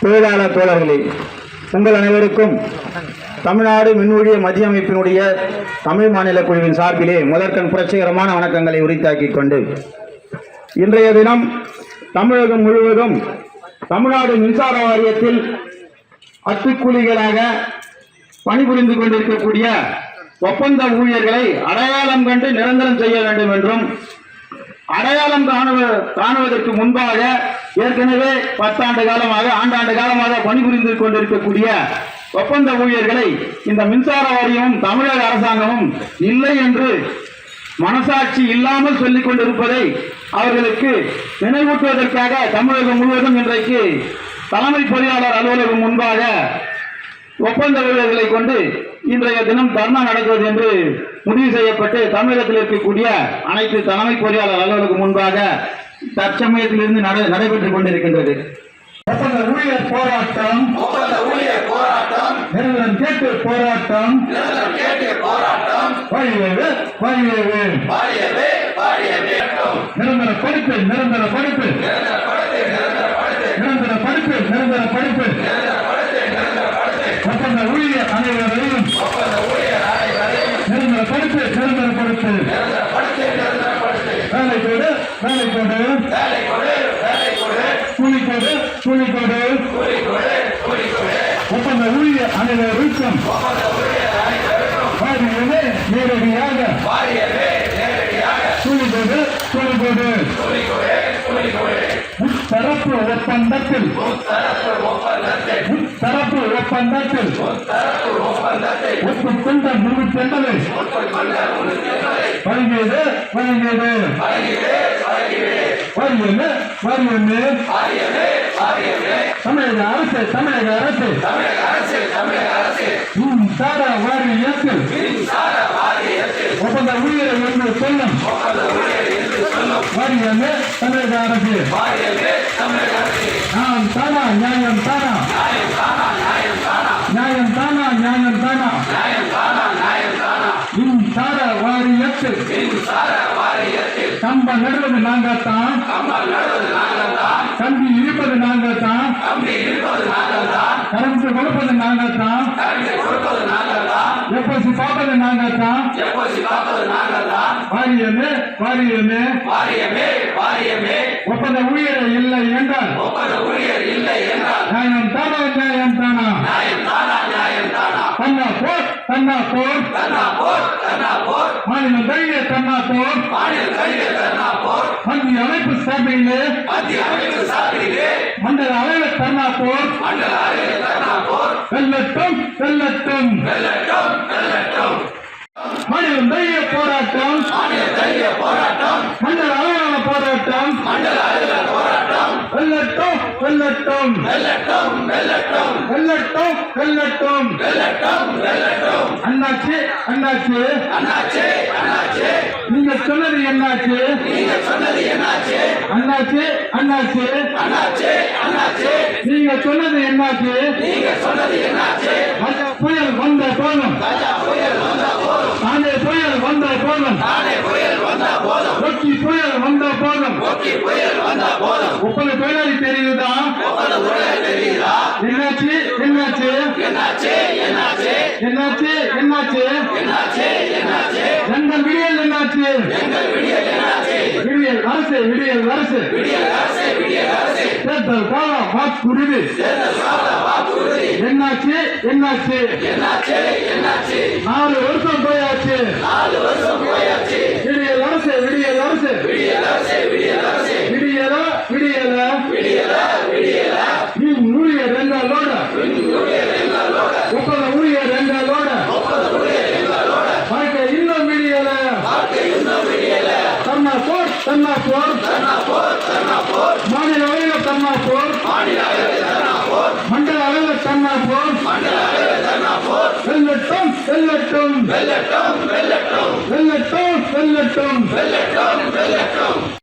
தொழிலாளர் தோழர்களே உங்கள் அனைவருக்கும் தமிழ்நாடு மின்வழிய மத்திய அமைப்பினுடைய தமிழ் மாநில குழுவின் சார்பிலே முதற்கண் புரட்சிகரமான வணக்கங்களை உரித்தாக்கிக் கொண்டு இன்றைய தினம் தமிழகம் முழுவதும் தமிழ்நாடு மின்சார வாரியத்தில் அத்துக்கூலிகளாக பணிபுரிந்து கொண்டிருக்கக்கூடிய ஒப்பந்த ஊழியர்களை அடையாளம் கண்டு நிரந்தரம் செய்ய வேண்டும் என்றும் அடையாளம் காணுவ காணுவதற்கு முன்பாக ஏற்கனவே பத்தாண்டு காலமாக ஆண்டாண்டு காலமாக பணிபுரிந்து கொண்டிருக்கக்கூடிய ஒப்பந்த ஊழியர்களை இந்த மின்சார வாரியமும் தமிழக அரசாங்கமும் இல்லை என்று மனசாட்சி இல்லாமல் சொல்லிக் கொண்டிருப்பதை அவர்களுக்கு நினைவூட்டுவதற்காக தமிழகம் முழுவதும் இன்றைக்கு தலைமை பொறியாளர் அலுவலகம் முன்பாக ஒப்பந்த ஊழியர்களை கொண்டு இன்றைய தினம் தர்ணா நடக்குவது என்று முடிவு செய்யப்பட்டு தமிழகத்தில் இருக்கக்கூடிய அனைத்து தலைமை பொறியாளர் அலுவலகம் முன்பாக தற்சமயத்திலிருந்து நட நடைபெற்றுக் கொண்டிருக்கின்றது. ஒப்பந்த ஊழியர் போராட்டம் ஒப்பந்த ஊழியர் போராட்டம் நிறுவனம் கேட்டு போராட்டம் நிரந்தரம் கேட்டு போராட்டம் வழியவே வழியவே வாழியவே வாழியவே நிரந்தர படிப்பு நிரந்தர படிப்பு. நிரந்தர படத்தை நிரந்தர படிப்பு நிரந்தர படிப்பு நிரந்தர படத்தை நிரந்தர படத்தை ஒப்பந்த ஊழியர் அனைவரையும் ஒப்பந்த ஊழியர் அனைவரையும் நிரந்தர படிப்பு நிரந்தர படிப்பு நிரந்தர படத்தை நிரந்தர படத்தை வேலை கொடு வேலை கொடு வேலை கொடு வேலை கொடு கூலி கொடு கூலி கொடு கூலி கொடு கூலி கொடு ஒப்பந்த ஊழிய அனைவருக்கும் வாரியவே நேரடியாக வாரியவே நேரடியாக. கூலி கொடு கூலி கொடு கூலி கொடு கூலி கொடு முத்தரப்பு ஒப்பந்தத்தில். முத்தரப்பு ஒப்பந்தத்தில். முத்தரப்பு ஒப்பந்தத்தில் முத்தரப்பு ஒப்புக்கொண்ட முழு பெண்களை ஒப்புக்கொண்ட வருகிறது வருகிறது. வருகிறது வருகிறது. தமிழக அரசு தமிழக அரசு. தமிழக அரசு தமிழக அரசு மின்சார வாரியத்தில் ஒப்பந்த ஊழியர் என்று சொல்லும். ஒப்பந்த வாரியமே தமிழக அரசு. வாரியவே தமிழக அரசு நான் தானா நியாயம் தானா நியாயம் தானா? நியாயம் தானா நியாயம் தானா? கம்ப நடுவது நாங்க தான் கம்பி இருப்பது நாங்க தான் கரண்ட் கொடுப்பது நாங்க தான் எப்பசி பார்ப்பது நாங்க தான் வாரியமே வாரியமே வாரியமே வாரியமே. ஒப்பந்த ஊழியர் இல்லை என்றால். ஒப்பந்த ஊழியர் இல்லை என்றால். நியாயம் தானா நியாயம் தானா? நியாயம் தானா? தன்னா போர் தன்னா போர் தன்னா போர் தன்னா போர் மாநில தைரிய தன்னா போர் மாநில கழிவு தன்னா போர் மத்திய அமைப்பு சார்பிலே. மத்திய அமைப்பு சார்பிலே. மண்டல அளவில் தன்னா போர் மண்டல அறிவு தன்னா போர் வெல்லட்டும் வெல்லட்டும். வெல்லட்டும் வெல்லட்டும். மாநில தைரிய போராட்டம். மாநில தைரிய போராட்டம். மண்டல அளவிலான போராட்டம். மண்டல அறிவு போராட்டம். வெல்லட்டும் வெல்லட்டும் வெல்லட்டும் வெல்லட்டும் வெல்லட்டும் வெல்லட்டும் வெல்லட்டும் வெல்லட்டும் அண்ணாச்சி அண்ணாச்சி. அண்ணாச்சே அண்ணாச்சே. நீங்க சொன்னது என்னாச்சு? நீங்க சொன்னது என்னாச்சு? அண்ணாச்சி அண்ணாச்சி. அண்ணாச்சே அண்ணாச்சே. நீங்க சொன்னது என்னாச்சு? நீங்க சொன்னது என்னாச்சு? புயல் வந்த போதும். புயல் வந்தா போதும். புயல் வந்த போதும் தானே புயல் வந்தா போதும் ஒக்கி புயல் வந்த போதும் ஒக்கி புயல் வந்தா போதும் ஒப்பந்த தொழிலாளி தெரியுதா ஒப்பந்த ஊழல் தெரியுதா என்னாச்சு என்னாச்சு என்னாச்சு என்னாச்சு என்னாச்சு என்னாச்சு என்னாச்சு என்னாச்சு எங்கள் விடியல் என்னாச்சு எங்கள் விடியல் என்னாச்சு விடியல் அரசு விடியல் அரசு விடியல் அரசு விடியல் அரசு தேர்தல் காலம் வாக்குறுதி தேர்தல் கால வாக்குறுதி என்னாச்சு என்னாச்சு என்னாச்சு என்னாச்சு நாலு வருஷம் போயாச்சு நாலு வருஷம் போயாச்சு விடியல் அரசு விடியல் அரசு விடியல் அரசு விடியல் அரசு விடியல விடியல விடியல விடியல நீ ஊழியர் எங்களோட ஊழியர் எங்களோட ஒப்பந்த ஊழியர் எங்களோட ஒப்பந்த ஊழியர் எங்களோட வாழ்க்கை இன்னும் விடியல வாழ்க்கை இன்னும் விடியல தன்னா போர் தன்னா போர் தன்னா போர் மாநில அளவில் தன்னா போர் மாநில அளவில் தன்னா போர் மண்டல அளவில் தன்னா போர் மண்டல அளவில் தன்னா போர் வெல்லட்டும் வெல்லட்டும். வெல்லட்டும் வெல்லட்டும். வெல்லட்டும் வெல்லட்டும். வெல்லட்டும் வெல்லட்டும்.